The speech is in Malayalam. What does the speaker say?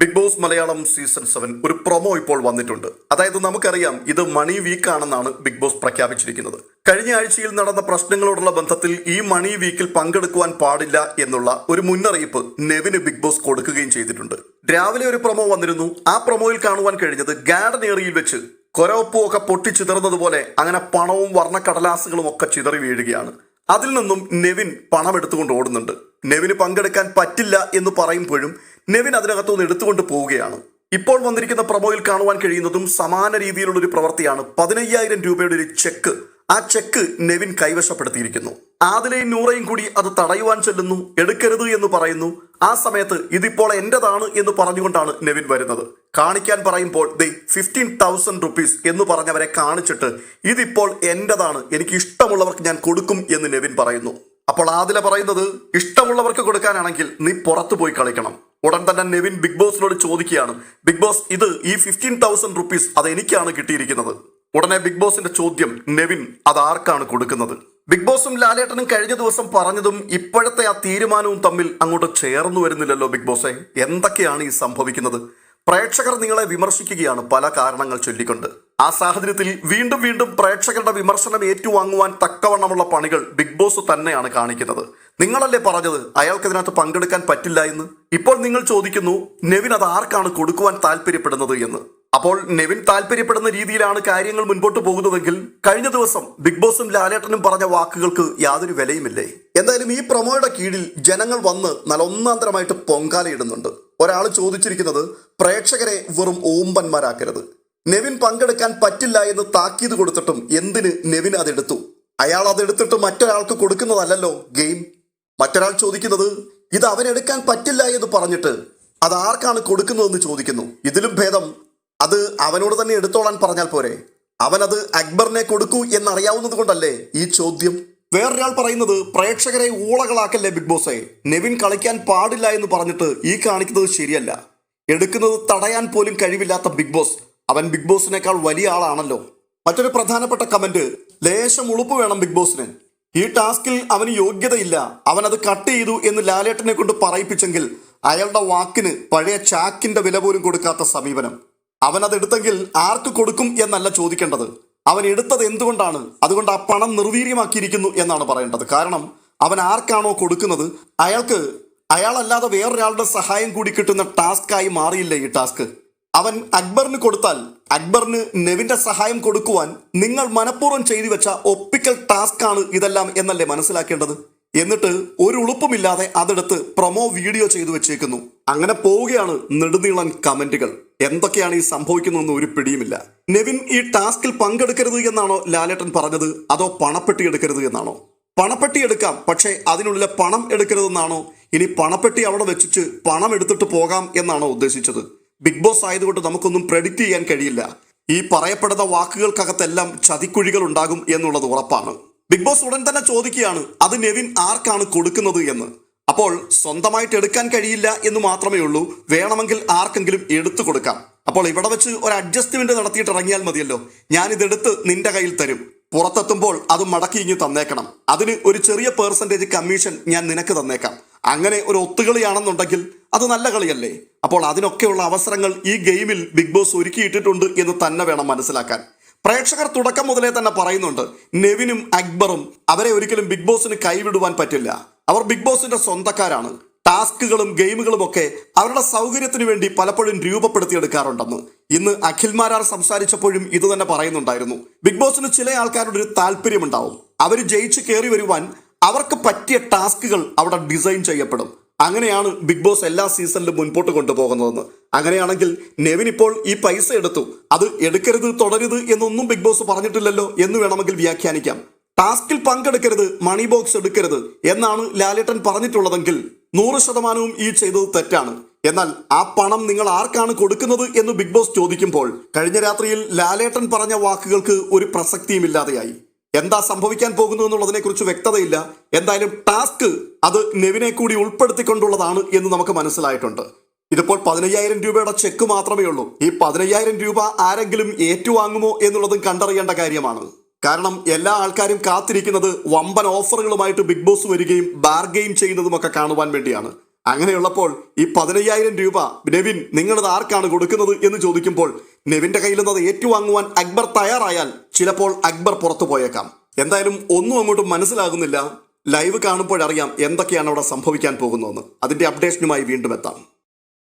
Bigg Boss Malayalam season seven ഒരു പ്രൊമോ ഇപ്പോൾ വന്നിട്ടുണ്ട്. അതായത് നമുക്കറിയാം ഇത് മണി വീക്ക് ആണെന്നാണ് ബിഗ് ബോസ് പ്രഖ്യാപിച്ചിരിക്കുന്നത്. കഴിഞ്ഞ ആഴ്ചയിൽ നടന്ന പ്രശ്നങ്ങളോടുള്ള ബന്ധത്തിൽ ഈ മണി വീക്കിൽ പങ്കെടുക്കുവാൻ പാടില്ല എന്നുള്ള ഒരു മുന്നറിയിപ്പ് നെവിന് ബിഗ് ബോസ് കൊടുക്കുകയും ചെയ്തിട്ടുണ്ട്. രാവിലെ ഒരു പ്രൊമോ വന്നിരുന്നു. ആ പ്രൊമോയിൽ കാണുവാൻ കഴിഞ്ഞത് ഗാർഡൻ ഏറിയിൽ വെച്ച് കൊരവപ്പും ഒക്കെ പൊട്ടിച്ചിതറുന്നതുപോലെ അങ്ങനെ പണവും വർണക്കടലാസുകളും ഒക്കെ ചിതറി വീഴുകയാണ്. അതിൽ നിന്നും നെവിൻ പണം എടുത്തുകൊണ്ട് ഓടുന്നുണ്ട്. നെവിന് പങ്കെടുക്കാൻ പറ്റില്ല എന്ന് പറയുമ്പോഴും നെവിൻ അതിനകത്തു നിന്ന് എടുത്തുകൊണ്ട് പോവുകയാണ്. ഇപ്പോൾ വന്നിരിക്കുന്ന പ്രൊമോയിൽ കാണുവാൻ കഴിയുന്നതും സമാന രീതിയിലുള്ള ഒരു പ്രവൃത്തിയാണ് പതിനയ്യായിരം രൂപയുടെ ഒരു ചെക്ക്. ആ ചെക്ക് നെവിൻ കൈവശപ്പെടുത്തിയിരിക്കുന്നു. ആദിലയും നൂറയും കൂടി അത് തടയുവാൻ ചെല്ലുന്നു എടുക്കരുത് എന്ന് പറയുന്നു. ആ സമയത്ത് ഇതിപ്പോൾ എന്റേതാണ് എന്ന് പറഞ്ഞുകൊണ്ടാണ് നെവിൻ വരുന്നത്. കാണിക്കാൻ പറയുമ്പോൾ ദേ ഫിഫ്റ്റീൻ തൗസൻഡ് റുപ്പീസ് എന്ന് പറഞ്ഞവരെ കാണിച്ചിട്ട് ഇതിപ്പോൾ എന്റേതാണ് എനിക്ക് ഇഷ്ടമുള്ളവർക്ക് ഞാൻ കൊടുക്കും എന്ന് നെവിൻ പറയുന്നു. അപ്പോൾ ആദില പറയുന്നത് ഇഷ്ടമുള്ളവർക്ക് കൊടുക്കാനാണെങ്കിൽ നീ പുറത്തു പോയി കളിക്കണം. ഉടൻ തന്നെ നെവിൻ ബിഗ് ബോസിനോട് ചോദിക്കുകയാണ്. ബിഗ് ബോസ് ഇത് ഈ ഫിഫ്റ്റീൻ തൗസൻഡ് റുപ്പീസ് അത് എനിക്കാണ് കിട്ടിയിരിക്കുന്നത്. ഉടനെ ബിഗ് ബോസിന്റെ ചോദ്യം നെവിൻ അത് ആർക്കാണ് കൊടുക്കുന്നത്? ബിഗ് ബോസും ലാലേട്ടനും കഴിഞ്ഞ ദിവസം പറഞ്ഞതും ഇപ്പോഴത്തെ ആ തീരുമാനവും തമ്മിൽ അങ്ങോട്ട് ചേർന്നു വരുന്നില്ലല്ലോ ബിഗ് ബോസെ. എന്തൊക്കെയാണ് ഈ സംഭവിക്കുന്നത്? പ്രേക്ഷകർ നിങ്ങളെ വിമർശിക്കുകയാണ് പല കാരണങ്ങൾ ചൊല്ലിക്കൊണ്ട്. ആ സാഹചര്യത്തിൽ വീണ്ടും വീണ്ടും പ്രേക്ഷകരുടെ വിമർശനം ഏറ്റുവാങ്ങുവാൻ തക്കവണ്ണമുള്ള പണികൾ ബിഗ് ബോസ് തന്നെയാണ് കാണിക്കുന്നത്. നിങ്ങളല്ലേ പറഞ്ഞത് അയാൾക്ക് ഇതിനകത്ത് പങ്കെടുക്കാൻ പറ്റില്ല എന്ന്? ഇപ്പോൾ നിങ്ങൾ ചോദിക്കുന്നു നെവിൻ അത് ആർക്കാണ് കൊടുക്കുവാൻ താല്പര്യപ്പെടുന്നത് എന്ന്? അപ്പോൾ നെവിൻ താല്പര്യപ്പെടുന്ന രീതിയിലാണ് കാര്യങ്ങൾ മുൻപോട്ട് പോകുന്നതെങ്കിൽ കഴിഞ്ഞ ദിവസം ബിഗ് ബോസും ലാലേട്ടനും പറഞ്ഞ വാക്കുകൾക്ക് യാതൊരു വിലയുമില്ലേ? എന്തായാലും ഈ പ്രമോയുടെ കീഴിൽ ജനങ്ങൾ വന്ന് നല്ല ഒന്നാന്തരമായിട്ട് പൊങ്കാലയിടുന്നുണ്ട് ഒരാൾ ചോദിച്ചിരിക്കുന്നത് പ്രേക്ഷകരെ വെറും ഓമ്പന്മാരാക്കരുത്. നെവിൻ പങ്കെടുക്കാൻ പറ്റില്ല എന്ന് താക്കീത് കൊടുത്തിട്ടും എന്തിന് നെവിൻ അതെടുത്തു? അയാൾ അതെടുത്തിട്ട് മറ്റൊരാൾക്ക് കൊടുക്കുന്നതല്ലല്ലോ ഗെയിം. മറ്റൊരാൾ ചോദിക്കുന്നത് ഇത് അവനെടുക്കാൻ പറ്റില്ല എന്ന് പറഞ്ഞിട്ട് അത് ആർക്കാണ് കൊടുക്കുന്നതെന്ന് ചോദിക്കുന്നു. ഇതിലും ഭേദം അത് അവനോട് തന്നെ എടുത്തോളാൻ പറഞ്ഞാൽ പോരെ. അവനത് അക്ബറിനെ കൊടുക്കൂ എന്നറിയാവുന്നത് കൊണ്ടല്ലേ ഈ ചോദ്യം? വേറൊരാൾ പറയുന്നത് പ്രേക്ഷകരെ ഊളകളാക്കല്ലേ ബിഗ് ബോസേ? നെവിൻ കളിക്കാൻ പാടില്ല എന്ന് പറഞ്ഞിട്ട് ഈ കാണിക്കുന്നത് ശരിയല്ല. എടുക്കുന്നത് തടയാൻ പോലും കഴിവില്ലാത്ത ബിഗ് ബോസ്. അവൻ ബിഗ് ബോസിനേക്കാൾ വലിയ ആളാണല്ലോ. മറ്റൊരു പ്രധാനപ്പെട്ട കമന്റ് ലേശം ഉളുപ്പ് വേണം ബിഗ് ബോസിന്. ഈ ടാസ്കിൽ അവന് യോഗ്യതയില്ല. അവൻ അത് കട്ട് ചെയ്തു എന്ന് ലാലേട്ടനെ കൊണ്ട് പറയിപ്പിച്ചെങ്കിൽ അയാളുടെ വാക്കിന് പഴയ ചാക്കിന്റെ വില പോലും കൊടുക്കാത്ത സമീപനം. അവൻ അത് എടുത്തെങ്കിൽ ആർക്ക് കൊടുക്കും എന്നല്ല ചോദിക്കേണ്ടത്. അവൻ എടുത്തത് എന്തുകൊണ്ടാണ്? അതുകൊണ്ട് ആ പണം നിർവീര്യമാക്കിയിരിക്കുന്നു എന്നാണ് പറയേണ്ടത്. കാരണം അവൻ ആർക്കാണോ കൊടുക്കുന്നത്? അയാൾക്ക് അയാളല്ലാതെ വേറൊരാളുടെ സഹായം കൂടി കിട്ടുന്ന ടാസ്ക്കായി മാറിയില്ല ഈ ടാസ്ക്? അവൻ അക്ബറിന് കൊടുത്താൽ അക്ബറിന് നെവിന്റെ സഹായം കൊടുക്കുവാൻ നിങ്ങൾ മനഃപൂർവം ചെയ്തു വെച്ച ഒപ്പിക്കൽ ടാസ്ക് ആണ് ഇതെല്ലാം എന്നല്ലേ മനസ്സിലാക്കേണ്ടത്? എന്നിട്ട് ഒരു ഉളുപ്പുമില്ലാതെ അതെടുത്ത് പ്രൊമോ വീഡിയോ ചെയ്തു വെച്ചേക്കുന്നു. അങ്ങനെ പോവുകയാണ് നെടുനീളൻ കമന്റുകൾ. എന്തൊക്കെയാണ് ഈ സംഭവിക്കുന്നതെന്ന് ഒരു പിടിയുമില്ല. നെവിൻ ഈ ടാസ്കിൽ പങ്കെടുക്കരുത് എന്നാണോ ലാലേട്ടൻ പറഞ്ഞത്? അതോ പണപ്പെട്ടി എടുക്കരുത് എന്നാണോ? പണപ്പെട്ടി എടുക്കാം പക്ഷേ അതിനുള്ളിലെ പണം എടുക്കരുതെന്നാണോ? ഇനി പണപ്പെട്ടി അവിടെ വെച്ചിട്ട് പണം എടുത്തിട്ട് പോകാം എന്നാണോ ഉദ്ദേശിച്ചത്? ബിഗ് ബോസ് ആയതുകൊണ്ട് നമുക്കൊന്നും പ്രെഡിക്റ്റ് ചെയ്യാൻ കഴിയില്ല. ഈ പറയപ്പെടുന്ന വാക്കുകൾക്കകത്തെല്ലാം ചതിക്കുഴികൾ ഉണ്ടാകും എന്നുള്ളത് ഉറപ്പാണ്. ബിഗ് ബോസ് ഉടൻ തന്നെ ചോദിക്കുകയാണ് അത് നെവിൻ ആർക്കാണ് കൊടുക്കുന്നത് എന്ന്? അപ്പോൾ സ്വന്തമായിട്ട് എടുക്കാൻ കഴിയില്ല എന്ന് മാത്രമേ ഉള്ളൂ. വേണമെങ്കിൽ ആർക്കെങ്കിലും എടുത്തു കൊടുക്കാം. അപ്പോൾ ഇവിടെ വെച്ച് ഒരു അഡ്ജസ്റ്റ്മെന്റ് നടത്തിയിട്ട് ഇറങ്ങിയാൽ മതിയല്ലോ. ഞാൻ ഇതെടുത്ത് നിന്റെ കയ്യിൽ തരും. പുറത്തെത്തുമ്പോൾ അത് മടക്കി ഇങ്ങ് തന്നേക്കണം. അതിന് ഒരു ചെറിയ പേഴ്സന്റേജ് കമ്മീഷൻ ഞാൻ നിനക്ക് തന്നേക്കാം. അങ്ങനെ ഒരു ഒത്തുകളിയാണെന്നുണ്ടെങ്കിൽ അത് നല്ല കളിയല്ലേ? അപ്പോൾ അതിനൊക്കെയുള്ള അവസരങ്ങൾ ഈ ഗെയിമിൽ ബിഗ് ബോസ് ഒരുക്കിയിട്ടിട്ടുണ്ട് എന്ന് തന്നെ വേണം മനസ്സിലാക്കാൻ. പ്രേക്ഷകർ തുടക്കം മുതലേ തന്നെ പറയുന്നുണ്ട് നെവിനും അക്ബറും അവരെ ഒരിക്കലും ബിഗ് ബോസിന് കൈവിടുവാൻ പറ്റില്ല. അവർ ബിഗ് ബോസിന്റെ സ്വന്തക്കാരാണ്. ടാസ്കുകളും ഗെയിമുകളും ഒക്കെ അവരുടെ സൗകര്യത്തിനു വേണ്ടി പലപ്പോഴും രൂപപ്പെടുത്തിയെടുക്കാറുണ്ടെന്ന്. ഇന്ന് അഖിൽമാരാർ സംസാരിച്ചപ്പോഴും ഇത് തന്നെ പറയുന്നുണ്ടായിരുന്നു. ബിഗ് ബോസിന് ചില ആൾക്കാരുടെ ഒരു താല്പര്യമുണ്ടാവും. അവർ ജയിച്ച് കയറി വരുവാൻ അവർക്ക് പറ്റിയ ടാസ്കുകൾ അവിടെ ഡിസൈൻ ചെയ്യപ്പെടും. അങ്ങനെയാണ് ബിഗ് ബോസ് എല്ലാ സീസണിലും മുൻപോട്ട് കൊണ്ടുപോകുന്നതെന്ന്. അങ്ങനെയാണെങ്കിൽ നെവിൻ ഇപ്പോൾ ഈ പൈസ എടുത്തു. അത് എടുക്കരുത് തുടരുത് എന്നൊന്നും ബിഗ് ബോസ് പറഞ്ഞിട്ടില്ലല്ലോ എന്ന് വേണമെങ്കിൽ വ്യാഖ്യാനിക്കാം. ടാസ്കിൽ പങ്കെടുക്കരുത് മണി ബോക്സ് എടുക്കരുത് എന്നാണ് ലാലേട്ടൻ പറഞ്ഞിട്ടുള്ളതെങ്കിൽ നൂറ് ശതമാനവും ഈ ചെയ്തത് തെറ്റാണ്. എന്നാൽ ആ പണം നിങ്ങൾ ആർക്കാണ് കൊടുക്കുന്നത് എന്ന് ബിഗ് ബോസ് ചോദിക്കുമ്പോൾ കഴിഞ്ഞ രാത്രിയിൽ ലാലേട്ടൻ പറഞ്ഞ വാക്കുകൾക്ക് ഒരു പ്രസക്തിയും ഇല്ലാതെയായി എന്താ സംഭവിക്കാൻ പോകുന്നു എന്നുള്ളതിനെ കുറിച്ച് വ്യക്തതയില്ല. എന്തായാലും ടാസ്ക് അത് നെവിനെ കൂടി ഉൾപ്പെടുത്തിക്കൊണ്ടുള്ളതാണ് എന്ന് നമുക്ക് മനസ്സിലായിട്ടുണ്ട്. ഇതിപ്പോൾ പതിനയ്യായിരം രൂപയുടെ ചെക്ക് മാത്രമേ ഉള്ളൂ. ഈ പതിനയ്യായിരം രൂപ ആരെങ്കിലും ഏറ്റുവാങ്ങുമോ എന്നുള്ളതും കണ്ടറിയേണ്ട കാര്യമാണ്. കാരണം എല്ലാ ആൾക്കാരും കാത്തിരിക്കുന്നത് വമ്പൻ ഓഫറുകളുമായിട്ട് ബിഗ് ബോസ് വരികയും ബാർഗെയിൻ ചെയ്യുന്നതും ഒക്കെ കാണുവാൻ വേണ്ടിയാണ്. അങ്ങനെയുള്ളപ്പോൾ ഈ പതിനയ്യായിരം രൂപ നെവിൻ നിങ്ങളത് ആർക്കാണ് കൊടുക്കുന്നത് എന്ന് ചോദിക്കുമ്പോൾ നെവിന്റെ കയ്യിൽ നിന്ന് അത് ഏറ്റുവാങ്ങുവാൻ അക്ബർ തയ്യാറായാൽ ചിലപ്പോൾ അക്ബർ പുറത്തു പോയേക്കാം. എന്തായാലും ഒന്നും അങ്ങോട്ട് മനസ്സിലാകുന്നില്ല. ലൈവ് കാണുമ്പോഴറിയാം എന്തൊക്കെയാണ് അവിടെ സംഭവിക്കാൻ പോകുന്നതെന്ന്. അതിന്റെ അപ്ഡേഷനുമായി വീണ്ടും എത്താം.